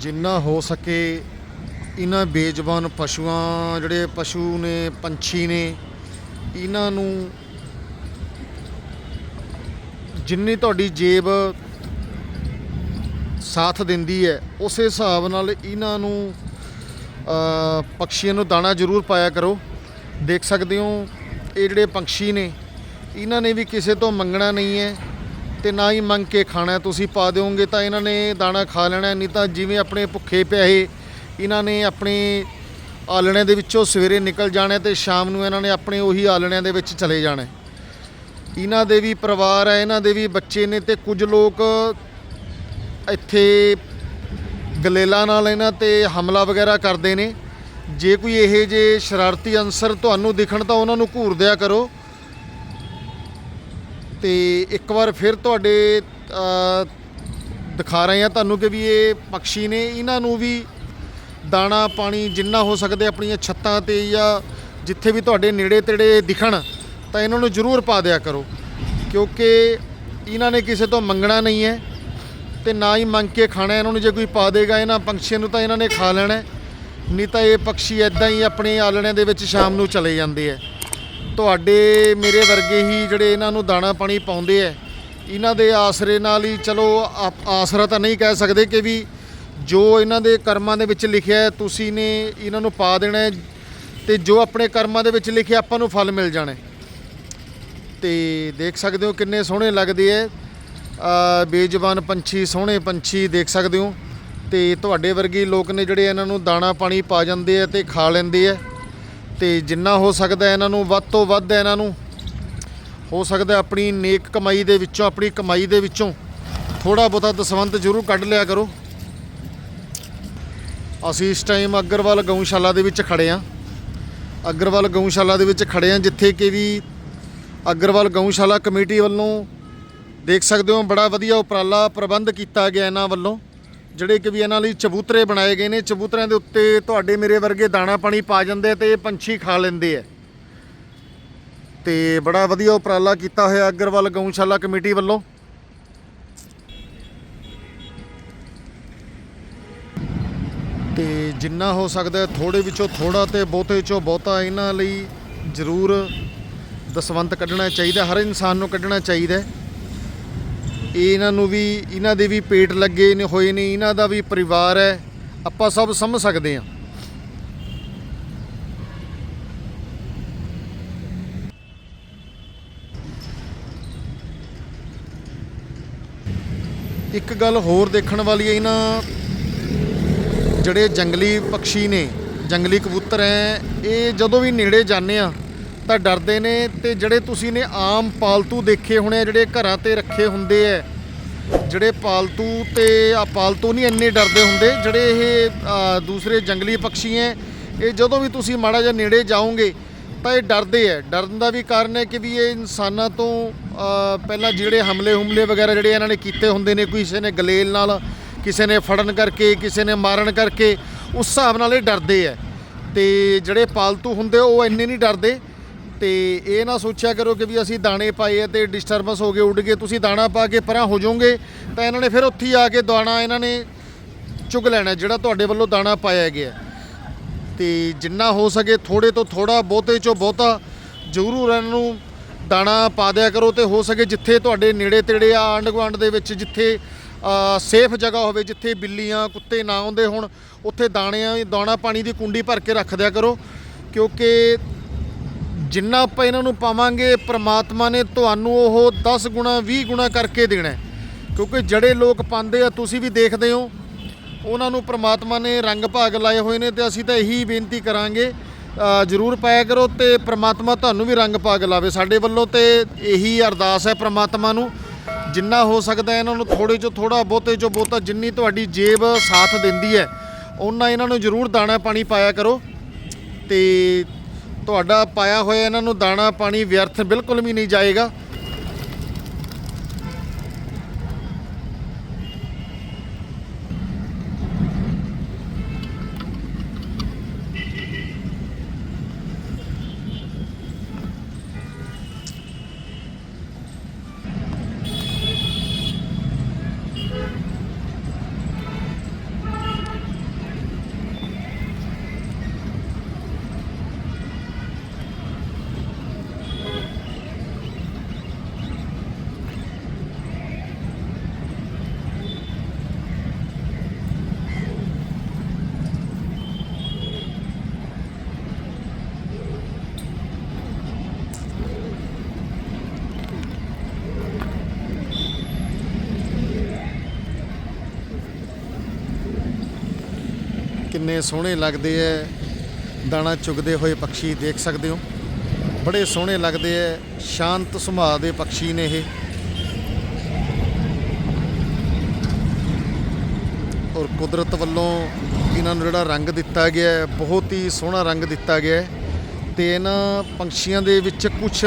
ਜਿੰਨਾ ਹੋ ਸਕੇ ਇਹਨਾਂ ਬੇਜ਼ਬਾਨ ਪਸ਼ੂਆਂ ਜਿਹੜੇ ਪਸ਼ੂ ਨੇ ਪੰਛੀ ਨੇ ਇਹਨਾਂ ਨੂੰ ਜਿੰਨੀ ਤੁਹਾਡੀ ਜੇਬ ਸਾਥ ਦਿੰਦੀ ਹੈ ਉਸੇ ਹਿਸਾਬ ਨਾਲ ਇਹਨਾਂ ਨੂੰ ਅ, ਪੰਛੀਆਂ ਨੂੰ ਦਾਣਾ ਜ਼ਰੂਰ ਪਾਇਆ ਕਰੋ। ਦੇਖ ਸਕਦੇ ਹੋ ਇਹ ਜਿਹੜੇ ਪੰਛੀ ਨੇ ਇਹਨਾਂ ਨੇ ਵੀ ਕਿਸੇ ਤੋਂ ਮੰਗਣਾ ਨਹੀਂ ਹੈ। ਤੇ ਨਾ ਹੀ ਮੰਗ ਕੇ ਖਾਣਾ ਤੁਸੀਂ ਪਾ ਦਿਓਗੇ ਤਾਂ ਇਹਨਾਂ ਨੇ ਦਾਣਾ ਖਾ ਲੈਣਾ ਨਹੀਂ ਤਾਂ ਜਿਵੇਂ ਆਪਣੇ ਭੁੱਖੇ ਪਿਆਏ ਇਹਨਾਂ ਨੇ ਆਪਣੇ ਆਲਣਿਆਂ ਦੇ ਵਿੱਚੋਂ ਸਵੇਰੇ ਨਿਕਲ ਜਾਣਾ ਹੈ ਤੇ ਸ਼ਾਮ ਨੂੰ ਇਹਨਾਂ ਨੇ ਆਪਣੇ ਉਹੀ ਆਲਣਿਆਂ ਦੇ ਵਿੱਚ ਚਲੇ ਜਾਣਾ ਇਹਨਾਂ ਦੇ ਵੀ ਪਰਿਵਾਰ ਹੈ, ਇਹਨਾਂ ਦੇ ਵੀ ਬੱਚੇ ਨੇ ਤੇ ਕੁਝ ਲੋਕ ਇੱਥੇ ਗਲੇਲਾ ਨਾਲ ਇਹਨਾਂ ਤੇ ਹਮਲਾ ਵਗੈਰਾ ਕਰਦੇ ਨੇ। ਜੇ ਕੋਈ ਇਹ ਜੇ ਸ਼ਰਾਰਤੀ ਅੰਸਰ ਤੁਹਾਨੂੰ ਦਿਖਣ ਤਾਂ ਉਹਨਾਂ ਨੂੰ ਘੂਰ ਦਿਆ ਕਰੋ। ਤੇ ਇੱਕ ਵਾਰ ਫਿਰ ਤੁਹਾਡੇ ਦਿਖਾ ਰਹੇ ਆ ਤੁਹਾਨੂੰ ਕਿ ਵੀ ਇਹ ਪੰਛੀ ਨੇ, ਇਹਨਾਂ ਨੂੰ ਵੀ ਦਾਣਾ ਪਾਣੀ ਜਿੰਨਾ ਹੋ ਸਕਦਾ ਆਪਣੀਆਂ ਛੱਤਾਂ ਤੇ ਜਾਂ ਜਿੱਥੇ ਵੀ ਤੁਹਾਡੇ ਨੇੜੇ ਤੇੜੇ ਦਿਖਣ, ਤਾਂ ਇਹਨਾਂ ਨੂੰ ਜ਼ਰੂਰ ਪਾ ਦਿਆ ਕਰੋ। ਕਿਉਂਕਿ ਇਹਨਾਂ ਨੇ ਕਿਸੇ ਤੋਂ ਮੰਗਣਾ ਨਹੀਂ ਹੈ ਤੇ ਨਾ ਹੀ ਮੰਗ ਕੇ ਖਾਣਾ, ਇਹਨਾਂ ਨੂੰ ਜੇ ਕੋਈ ਪਾ ਦੇਗਾ ਇਹਨਾਂ ਪੰਛੀਆਂ ਨੂੰ ਤਾਂ ਇਹਨਾਂ ਨੇ ਖਾ ਲੈਣਾ ਨਹੀਂ ਤਾਂ ਇਹ ਪੰਛੀ ਐਦਾਂ ਹੀ ਆਪਣੇ ਆਲਣਿਆਂ ਦੇ ਵਿੱਚ ਸ਼ਾਮ ਨੂੰ ਚਲੇ ਜਾਂਦੇ ਹੈ। ਤੁਹਾਡੇ ਮੇਰੇ ਵਰਗੇ ਹੀ ਜਿਹੜੇ ਇਹਨਾਂ ਨੂੰ ਦਾਣਾ ਪਾਣੀ ਪਾਉਂਦੇ ਐ, ਇਹਨਾਂ ਦੇ ਆਸਰੇ ਨਾਲ ਹੀ ਚਲੋ ਆਪ- ਆਸਰਾ ਤਾਂ ਨਹੀਂ ਕਹਿ ਸਕਦੇ ਕਿ ਵੀ ਜੋ ਇਹਨਾਂ ਦੇ ਕਰਮਾਂ ਦੇ ਵਿੱਚ ਲਿਖਿਆ ਤੁਸੀਂ ਨੇ ਇਹਨਾਂ ਨੂੰ ਪਾ ਦੇਣਾ ਹੈ ਤੇ ਜੋ ਆਪਣੇ ਕਰਮਾਂ ਦੇ ਵਿੱਚ ਲਿਖਿਆ ਆਪਾਂ ਨੂੰ ਫਲ ਮਿਲ ਜਾਣਾ ਹੈ। ਤੇ ਦੇਖ ਸਕਦੇ ਹੋ ਕਿੰਨੇ ਸੋਹਣੇ ਲੱਗਦੇ ਐ। ਬੇਜ਼ਬਾਨ ਪੰਛੀ, ਸੋਹਣੇ ਪੰਛੀ ਦੇਖ ਸਕਦੇ ਹੋ। ਤੇ ਤੁਹਾਡੇ ਵਰਗੇ ਲੋਕ ਨੇ ਜਿਹੜੇ ਇਹਨਾਂ ਨੂੰ ਦਾਣਾ ਪਾਣੀ ਪਾ ਜਾਂਦੇ ਆ ਤੇ ਖਾ ਲੈਂਦੇ ਆ ਤੇ ਜਿੰਨਾ ਹੋ ਸਕਦਾ ਇਹਨਾਂ ਨੂੰ, ਵੱਧ ਤੋਂ ਵੱਧ ਇਹਨਾਂ ਨੂੰ। ਹੋ ਸਕਦਾ ਆਪਣੀ ਨੇਕ ਕਮਾਈ ਦੇ ਵਿੱਚੋਂ, ਆਪਣੀ ਕਮਾਈ ਦੇ ਵਿੱਚੋਂ ਥੋੜਾ ਬਹੁਤਾ ਦਸਵੰਤ ਜ਼ਰੂਰ ਕੱਢ ਲਿਆ ਕਰੋ। ਅਸੀਂ ਇਸ ਟਾਈਮ ਅਗਰਵਾਲ ਗਊਸ਼ਾਲਾ ਦੇ ਵਿੱਚ ਖੜੇ ਆ ਅਗਰਵਾਲ ਗਊਸ਼ਾਲਾ ਦੇ ਵਿੱਚ ਖੜੇ ਆ ਜਿੱਥੇ ਕਿ ਵੀ ਅਗਰਵਾਲ ਗਊਸ਼ਾਲਾ ਕਮੇਟੀ ਵੱਲੋਂ ਦੇਖ ਸਕਦੇ ਹੋ, ਬੜਾ ਵਧੀਆ ਉਪਰਾਲਾ ਪ੍ਰਬੰਧ ਕੀਤਾ ਗਿਆ ਇਹਨਾਂ ਵੱਲੋਂ। ਜਿਹੜੇ ਕਿ ਵੀ ਇਹਨਾਂ ਲਈ ਚਬੂਤਰੇ ਬਣਾਏ ਗਏ ਨੇ, ਚਬੂਤਰਿਆਂ ਦੇ ਉੱਤੇ ਤੁਹਾਡੇ ਮੇਰੇ ਵਰਗੇ ਦਾਣਾ ਪਾਣੀ ਪਾ ਜਾਂਦੇ ਆ ਤੇ ਇਹ ਪੰਛੀ ਖਾ ਲੈਂਦੇ ਆ। ਤੇ ਬੜਾ ਵਧੀਆ ਉਪਰਾਲਾ ਕੀਤਾ ਹੋਇਆ ਅਗਰਵਾਲ ਗਊਸ਼ਾਲਾ ਕਮੇਟੀ ਵੱਲੋਂ। ਤੇ ਜਿੰਨਾ ਹੋ ਸਕਦਾ ਥੋੜੇ ਵਿੱਚੋਂ ਥੋੜਾ ਤੇ ਬਹੁਤੇ ਚੋਂ ਬਹੁਤਾ ਇਹਨਾਂ ਲਈ ਜ਼ਰੂਰ ਦਸਵੰਤ ਕੱਢਣਾ ਚਾਹੀਦਾ, ਹਰ ਇਨਸਾਨ ਨੂੰ ਕੱਢਣਾ ਚਾਹੀਦਾ। ਇਹਨਾਂ ਨੂੰ ਵੀ, ਇਹਨਾਂ ਦੇ ਵੀ ਪੇਟ ਲੱਗੇ ਨੇ, ਹੋਏ ਨੇ, ਇਹਨਾਂ ਦਾ ਵੀ ਪਰਿਵਾਰ ਹੈ, ਆਪਾਂ ਸਭ ਸਮਝ ਸਕਦੇ ਹਾਂ। ਇੱਕ ਗੱਲ ਹੋਰ ਦੇਖਣ ਵਾਲੀ ਹੈ, ਇਹਨਾਂ ਜਿਹੜੇ ਜੰਗਲੀ ਪੰਛੀ ਨੇ, ਜੰਗਲੀ ਕਬੂਤਰ ਹੈ, ਇਹ ਜਦੋਂ ਵੀ ਨੇੜੇ ਜਾਂਦੇ ਆ ਤਾਂ ਡਰਦੇ ਨੇ ਤੇ ਜਿਹੜੇ ਤੁਸੀਂ ਨੇ ਆਮ ਪਾਲਤੂ ਦੇਖੇ ਹੋਣੇ ਆ, ਜਿਹੜੇ ਘਰਾਂ ਤੇ ਰੱਖੇ ਹੁੰਦੇ ਐ ਜਿਹੜੇ ਪਾਲਤੂ ਤੇ ਆ, ਪਾਲਤੂ ਨਹੀਂ ਇੰਨੇ ਡਰਦੇ ਹੁੰਦੇ, ਜਿਹੜੇ ਇਹ ਦੂਸਰੇ ਜੰਗਲੀ ਪੰਛੀ ਐ, ਇਹ ਜਦੋਂ ਵੀ ਤੁਸੀਂ ਮਾੜਾ ਜਿਹਾ ਨੇੜੇ ਜਾਓਗੇ, ਤਾਂ ਇਹ ਡਰਦੇ ਐ। ਡਰਨ ਦਾ ਵੀ ਕਾਰਨ ਹੈ ਕਿ ਵੀ ਇਹ ਇਨਸਾਨਾਂ ਤੋਂ ਪਹਿਲਾਂ ਜਿਹੜੇ ਹਮਲੇ ਹੁਮਲੇ ਵਗੈਰਾ ਜਿਹੜੇ ਇਹਨਾਂ ਨੇ ਕੀਤੇ ਹੁੰਦੇ ਨੇ ਕਿਸੇ ਨੇ ਗਲੇਲ ਨਾਲ, ਕਿਸੇ ਨੇ ਫੜਨ ਕਰਕੇ, ਕਿਸੇ ਨੇ ਮਾਰਨ ਕਰਕੇ, ਉਸ ਹਿਸਾਬ ਨਾਲ ਇਹ ਡਰਦੇ ਐ। ਤੇ ਜਿਹੜੇ ਪਾਲਤੂ ਹੁੰਦੇ ਉਹ ਇੰਨੇ ਨਹੀਂ ਡਰਦੇ। ਤੇ ਇਹ ਨਾ ਸੋਚਿਆ ਕਰੋ ਕਿ ਵੀ ਅਸੀਂ ਦਾਣੇ ਪਾਏ ਆ ਤੇ ਡਿਸਟਰਬੈਂਸ ਹੋ ਗਏ, ਉੱਡ ਗਏ, ਤੁਸੀਂ ਦਾਣਾ ਪਾ ਕੇ ਪਰਾਂ ਹੋ ਜਾਓਗੇ, ਤਾਂ ਇਹਨਾਂ ਨੇ ਫਿਰ ਉੱਥੇ ਹੀ ਆ ਕੇ ਦਾਣਾ ਇਹਨਾਂ ਨੇ ਚੁਗ ਲੈਣਾ, ਜਿਹੜਾ ਤੁਹਾਡੇ ਵੱਲੋਂ ਦਾਣਾ ਪਾਇਆ ਗਿਆ। ਤੇ ਜਿੰਨਾ ਹੋ ਸਕੇ ਥੋੜੇ ਤੋਂ ਥੋੜਾ ਬਹੁਤੇ ਚੋਂ ਬਹੁਤਾ ਜ਼ਰੂਰ ਇਹਨਾਂ ਨੂੰ ਦਾਣਾ ਪਾ ਦਿਆ ਕਰੋ ਤੇ ਹੋ ਸਕੇ ਜਿੱਥੇ ਤੁਹਾਡੇ ਨੇੜੇ ਤੇੜੇ ਆ, ਆਂਢ ਗੁਆਂਢ ਦੇ ਵਿੱਚ ਜਿੱਥੇ ਸੇਫ ਜਗ੍ਹਾ ਹੋਵੇ, ਜਿੱਥੇ ਬਿੱਲੀਆਂ, ਕੁੱਤੇ ਨਾ ਆਉਂਦੇ ਹੋਣ, ਉੱਥੇ ਦਾਣਿਆਂ, ਦਾਣਾ ਪਾਣੀ ਦੀ ਕੁੰਡੀ ਭਰ ਕੇ ਰੱਖ ਦਿਆ ਕਰੋ, ਕਿਉਂਕਿ ਜਿੰਨਾ ਆਪਾਂ ਇਹਨਾਂ ਨੂੰ ਪਾਵਾਂਗੇ, ਪ੍ਰਮਾਤਮਾ ਨੇ ਤੁਹਾਨੂੰ ਉਹ 10 ਗੁਣਾ 20 ਗੁਣਾ ਕਰਕੇ ਦੇਣਾ ਕਿਉਂਕਿ ਜਿਹੜੇ ਲੋਕ ਪਾਉਂਦੇ ਆ, ਤੁਸੀਂ ਵੀ ਦੇਖਦੇ ਹੋ, ਉਹਨਾਂ ਨੂੰ ਪ੍ਰਮਾਤਮਾ ਨੇ ਰੰਗ ਭਾਗ ਲਾਏ ਹੋਏ ਨੇ ਤੇ ਅਸੀਂ ਤਾਂ ਇਹੀ ਬੇਨਤੀ ਕਰਾਂਗੇ ਜ਼ਰੂਰ ਪਾਇਆ ਕਰੋ ਤੇ ਪ੍ਰਮਾਤਮਾ ਤੁਹਾਨੂੰ ਵੀ ਰੰਗ ਭਾਗ ਲਾਵੇ। ਸਾਡੇ ਵੱਲੋਂ ਤੇ ਇਹੀ ਅਰਦਾਸ ਹੈ ਪ੍ਰਮਾਤਮਾ ਨੂੰ, ਜਿੰਨਾ ਹੋ ਸਕਦਾ ਇਹਨਾਂ ਨੂੰ ਥੋੜੇ ਜੋ ਥੋੜਾ ਬਹੁਤੇ ਜੋ ਬਹੁਤਾ ਜਿੰਨੀ ਤੁਹਾਡੀ ਜੇਬ ਸਾਥ ਦਿੰਦੀ ਹੈ ਉਹਨਾਂ ਇਹਨਾਂ ਨੂੰ ਜ਼ਰੂਰ ਦਾਣਾ ਪਾਣੀ ਪਾਇਆ ਕਰੋ। ਤੇ ਤੁਹਾਡਾ ਪਾਇਆ ਹੋਇਆ ਇਹਨਾਂ ਨੂੰ ਦਾਣਾ ਪਾਣੀ ਵਿਅਰਥ ਬਿਲਕੁਲ ਵੀ ਨਹੀਂ ਜਾਏਗਾ। ਕਿੰਨੇ ਸੋਹਣੇ ਲੱਗਦੇ ਐ। ਦਾਣਾ ਚੁਗਦੇ ਹੋਏ ਪੰਛੀ ਦੇਖ ਸਕਦੇ ਹੋ। ਬੜੇ ਸੋਹਣੇ ਲੱਗਦੇ ਐ। ਸ਼ਾਂਤ ਸੁਭਾਅ ਦੇ ਪੰਛੀ ਨੇ ਇਹ। ਔਰ ਕੁਦਰਤ ਵੱਲੋਂ ਇਹਨਾਂ ਨੂੰ ਜਿਹੜਾ ਰੰਗ ਦਿੱਤਾ ਗਿਆ ਹੈ ਬਹੁਤ ਹੀ ਸੋਹਣਾ ਰੰਗ ਦਿੱਤਾ ਗਿਆ ਹੈ ਤੇ ਇਹਨਾਂ ਪੰਛੀਆਂ ਦੇ ਵਿੱਚ ਕੁਝ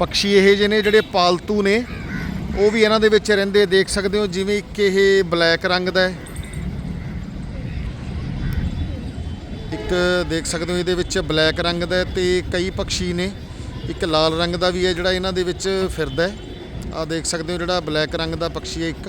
ਪੰਛੀ ਇਹ ਜਿਹੇ ਨੇ ਜਿਹੜੇ ਪਾਲਤੂ ਨੇ। ਉਹ ਵੀ ਇਹਨਾਂ ਦੇ ਵਿੱਚ ਰਹਿੰਦੇ, ਦੇਖ ਸਕਦੇ ਹੋ, ਜਿਵੇਂ ਕਿ ਇਹ ਬਲੈਕ ਰੰਗ ਦਾ ਹੈ ਇੱਕ ਦੇਖ ਸਕਦੇ ਹੋ ਇਹਦੇ ਵਿੱਚ ਬਲੈਕ ਰੰਗ ਦਾ ਹੈ ਤੇ ਕਈ ਪੰਛੀ ਨੇ। ਇੱਕ ਲਾਲ ਰੰਗ ਦਾ ਵੀ ਹੈ ਜਿਹੜਾ ਇਹਨਾਂ ਦੇ ਵਿੱਚ ਫਿਰਦਾ ਹੈ। ਆ ਦੇਖ ਸਕਦੇ ਹੋ ਜਿਹੜਾ ਬਲੈਕ ਰੰਗ ਦਾ ਪੰਛੀ ਹੈ ਇੱਕ।